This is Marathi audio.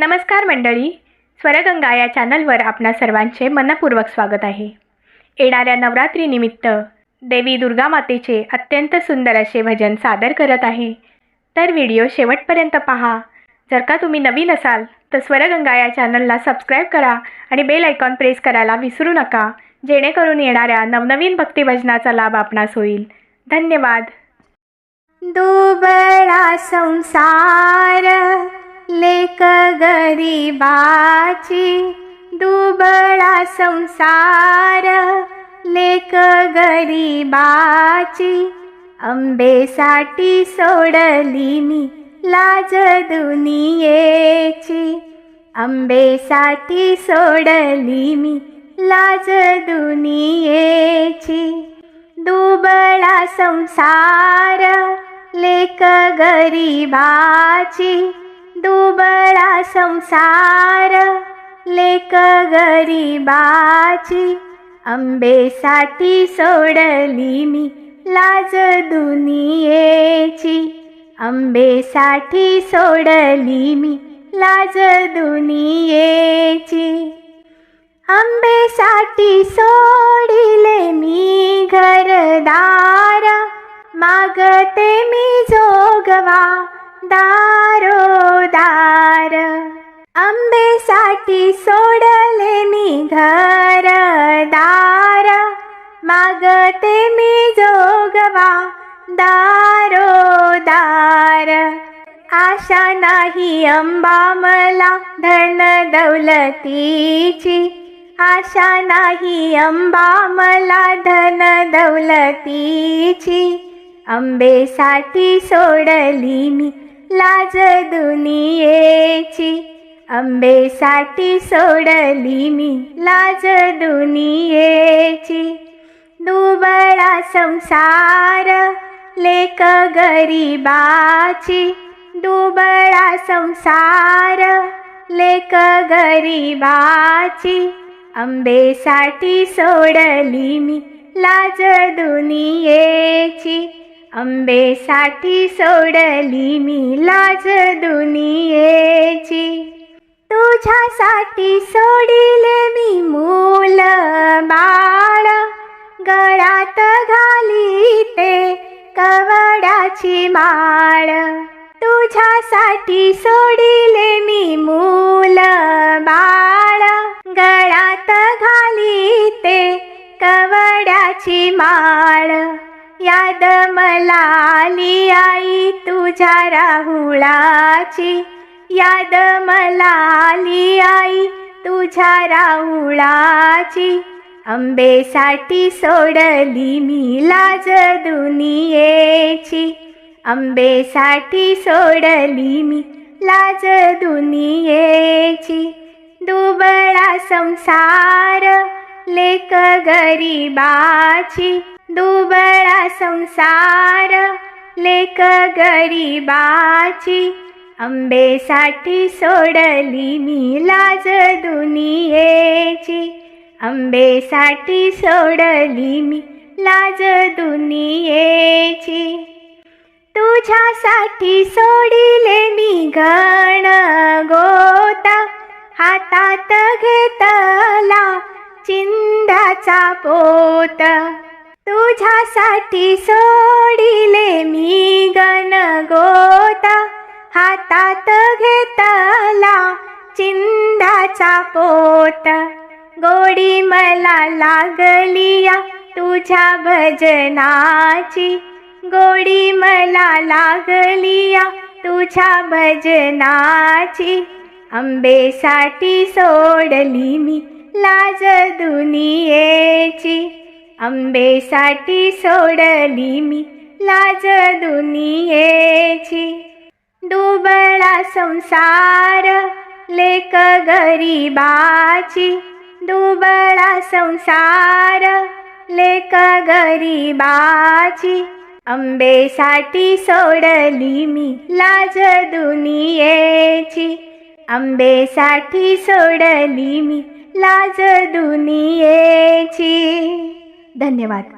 नमस्कार मंडळी. स्वरगंगा या चॅनलवर आपणा सर्वांचे मनपूर्वक स्वागत आहे. येणाऱ्या नवरात्रीनिमित्त देवी दुर्गा मातेचे अत्यंत सुंदर असे भजन सादर करत आहे. तर व्हिडिओ शेवटपर्यंत पहा. जर का तुम्ही नवीन असाल तर स्वरगंगा या चॅनलला सबस्क्राईब करा आणि बेल आयकॉन प्रेस करायला विसरू नका. जेणेकरून येणाऱ्या नवनवीन भक्तिभजनाचा लाभ आपणास होईल. धन्यवाद. दुबळा संसार. लेक गरीबाची दुबळा संसार. लेक गरीबाची आंबेसाठी सोडली मी लाज दुनियेची. आंबेसाठी सोडली मी लाज दुनियेची. दुबळा संसार लेक गरीबाची दुबळा संसार लेक गरीबाची आंबेसाठी सोडली मी लाज दुनियेची. आंबेसाठी सोडली मी लाज दुनियेची. आंबेसाठी सोडिले मी घरदार मागते मी जोगवा दारोदार आंबेसाठी सोडले मी घर दार. मागते मी जोगवा दारोदार आशा नाही अंबा मला धन दौलतीची. आशा नाही अंबा मला धन दौलतीची. आंबेसाठी सोडली मी लाज दुनियेची. आंबेसाठी सोडली मी लाज दुनियेची. दुबळा संसार लेक गरीबाची. दुबळा संसार लेक गरीबाची. आंबेसाठी सोडली मी लाज दुनियेची. आंबेसाठी सोडली मी लाज दुनियेची. तुझ्यासाठी सोडिले मी मूल बाळ. गळ्यात घाली ते कवडाची माळ. तुझ्यासाठी सोडिले मी मूल यादमलाली आई तुझ्या राहुळाची. याद मलाली आई तुझ्या राहुळाची. आंबेसाठी सोडली मी लाज दुनियेची. आंबेसाठी सोडली मी लाज दुनियेची. दुबळा संसार लेक गरीबाची. दुबळा संसार लेक गरीबाची आंबेसाठी सोडली मी लाज दुनियेची. आंबेसाठी सोडली मी लाज दुनियेची. तुझ्यासाठी सोडिले मी गण गोता हातात घेतला चिंदाचा पोत. तुझ्यासाठी सोडिले मी गण गोता. हातात घेतला चिंदाचा पोत. गोडी मला लागली या तुझ्या भजनाची. गोडी मला लागली या तुझ्या भजनाची. आंबेसाठी सोडली मी लाज दुनियेची. आंबेसाठी सोडली मी लाज दुनियेची. दुबळा संसार लेक गरीबाची. दुबळा संसार लेक गरीबाची. आंबेसाठी सोडली मी लाज दुनियेची. आंबेसाठी सोडली मी लाज दुनियेची. धन्यवाद.